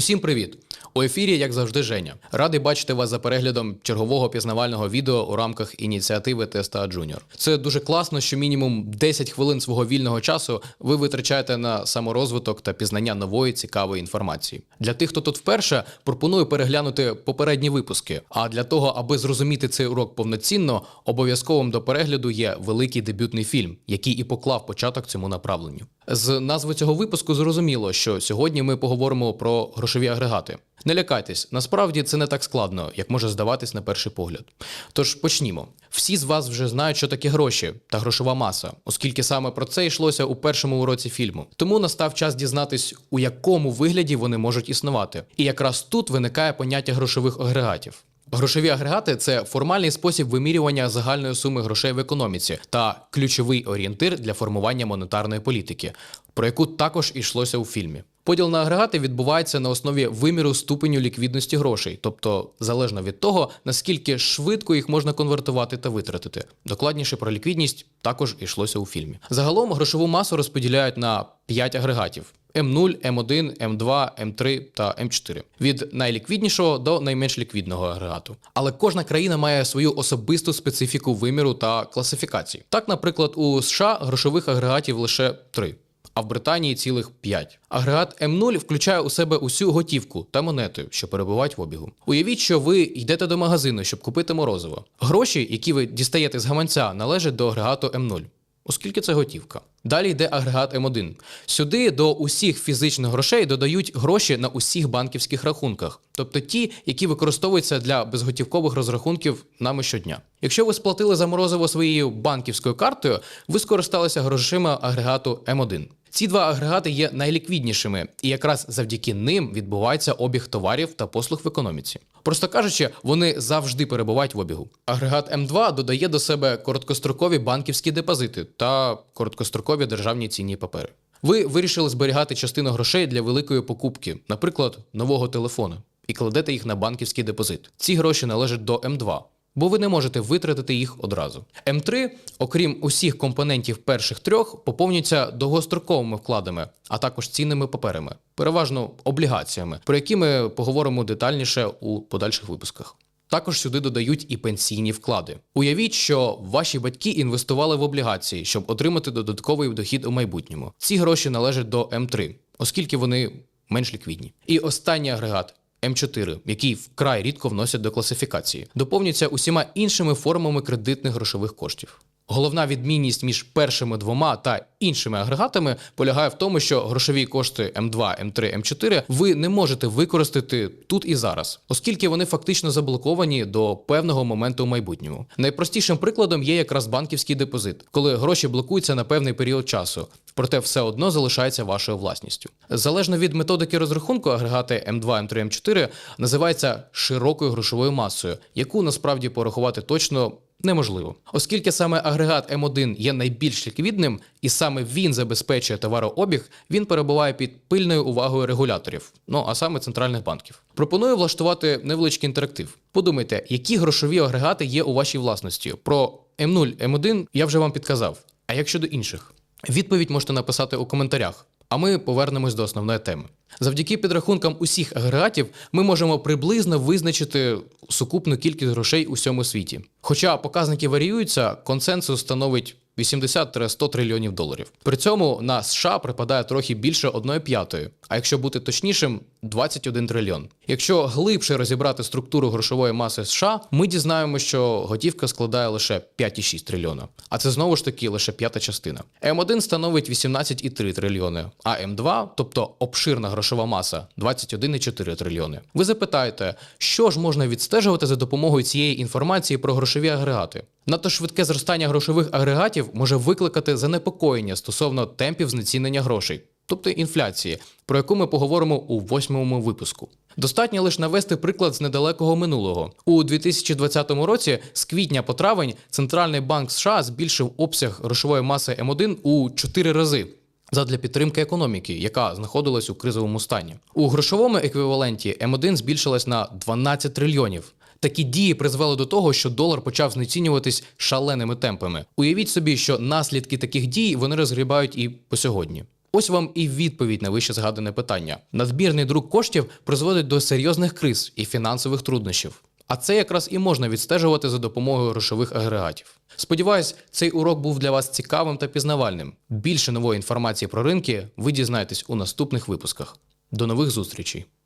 Усім привіт! У ефірі, як завжди, Женя. Радий бачити вас за переглядом чергового пізнавального відео у рамках ініціативи Теста Джуніор. Це дуже класно, що мінімум 10 хвилин свого вільного часу ви витрачаєте на саморозвиток та пізнання нової цікавої інформації. Для тих, хто тут вперше, пропоную переглянути попередні випуски. А для того, аби зрозуміти цей урок повноцінно, обов'язковим до перегляду є великий дебютний фільм, який і поклав початок цьому направленню. З назви цього випуску зрозуміло, що сьогодні ми поговоримо про грошові агрегати. Не лякайтесь, насправді це не так складно, як може здаватись на перший погляд. Тож почнімо. Всі з вас вже знають, що таке гроші та грошова маса, оскільки саме про це йшлося у першому уроці фільму. Тому настав час дізнатись, у якому вигляді вони можуть існувати. І якраз тут виникає поняття грошових агрегатів. Грошові агрегати це формальний спосіб вимірювання загальної суми грошей в економіці та ключовий орієнтир для формування монетарної політики, про яку також йшлося у фільмі. Поділ на агрегати відбувається на основі виміру ступеню ліквідності грошей, тобто залежно від того, наскільки швидко їх можна конвертувати та витратити. Докладніше про ліквідність також йшлося у фільмі. Загалом грошову масу розподіляють на 5 агрегатів. М0, М1, М2, М3 та М4 від найліквіднішого до найменш ліквідного агрегату. Але кожна країна має свою особисту специфіку виміру та класифікації. Так, наприклад, у США грошових агрегатів лише 3. А в Британії цілих 5. Агрегат М0 включає у себе усю готівку та монети, що перебувають в обігу. Уявіть, що ви йдете до магазину, щоб купити морозиво. Гроші, які ви дістаєте з гаманця, належать до агрегату М0 оскільки це готівка. Далі йде агрегат М1. Сюди до усіх фізичних грошей додають гроші на усіх банківських рахунках, тобто ті, які використовуються для безготівкових розрахунків нами щодня. Якщо ви сплатили за морозиво своєю банківською картою, ви скористалися грошима агрегату М1. Ці два агрегати є найліквіднішими, і якраз завдяки ним відбувається обіг товарів та послуг в економіці. Просто кажучи, вони завжди перебувають в обігу. Агрегат М2 додає до себе короткострокові банківські депозити та короткострокові державні цінні папери. Ви вирішили зберігати частину грошей для великої покупки, наприклад, нового телефону, і кладете їх на банківський депозит. Ці гроші належать до М2 бо ви не можете витратити їх одразу. М3, окрім усіх компонентів перших трьох, поповнюється довгостроковими вкладами, а також цінними паперами, переважно облігаціями, про які ми поговоримо детальніше у подальших випусках. Також сюди додають і пенсійні вклади. Уявіть, що ваші батьки інвестували в облігації, щоб отримати додатковий дохід у майбутньому. Ці гроші належать до М3, оскільки вони менш ліквідні. І останній агрегат М4, який вкрай рідко вносять до класифікації, доповнюється усіма іншими формами кредитних грошових коштів. Головна відмінність між першими двома та іншими агрегатами полягає в тому, що грошові кошти М2, М3, М4 ви не можете використати тут і зараз, оскільки вони фактично заблоковані до певного моменту в майбутньому. Найпростішим прикладом є якраз банківський депозит, коли гроші блокуються на певний період часу. Проте все одно залишається вашою власністю. Залежно від методики розрахунку, агрегати М2, М3, М4 називаються широкою грошовою масою, яку насправді порахувати точно неможливо, оскільки саме агрегат М1 є найбільш ліквідним, і саме він забезпечує товарообіг, він перебуває під пильною увагою регуляторів, ну а саме центральних банків. Пропоную влаштувати невеличкий інтерактив. Подумайте, які грошові агрегати є у вашій власності. Про М0, М1 я вже вам підказав. А як щодо інших? Відповідь можете написати у коментарях. А ми повернемось до основної теми. Завдяки підрахункам усіх агрегатів ми можемо приблизно визначити сукупну кількість грошей у всьому світі. Хоча показники варіюються, консенсус становить 80-100 трильйонів доларів. При цьому на США припадає трохи більше 1 п'ятої, а якщо бути точнішим, 21 трильйон. Якщо глибше розібрати структуру грошової маси США, ми дізнаємо, що готівка складає лише 5,6 трильйона. А це знову ж таки лише п'ята частина. М1 становить 18,3 трильйони, а М2, тобто обширна грошова маса, 21,4 трильйони. Ви запитаєте, що ж можна відстежувати за допомогою цієї інформації про грошові агрегати? Надто швидке зростання грошових агрегатів може викликати занепокоєння стосовно темпів знецінення грошей, тобто інфляції, про яку ми поговоримо у восьмому випуску. Достатньо лише навести приклад з недалекого минулого. У 2020 році з квітня по травень Центральний банк США збільшив обсяг грошової маси М1 у 4 рази. Задля підтримки економіки, яка знаходилась у кризовому стані, у грошовому еквіваленті М1 збільшилась на 12 трильйонів. Такі дії призвели до того, що долар почав знецінюватись шаленими темпами. Уявіть собі, що наслідки таких дій вони розгрібають і по сьогодні. Ось вам і відповідь на вище згадане питання. Надмірний друк коштів призводить до серйозних криз і фінансових труднощів. А це якраз і можна відстежувати за допомогою грошових агрегатів. Сподіваюсь, цей урок був для вас цікавим та пізнавальним. Більше нової інформації про ринки ви дізнаєтесь у наступних випусках. До нових зустрічей!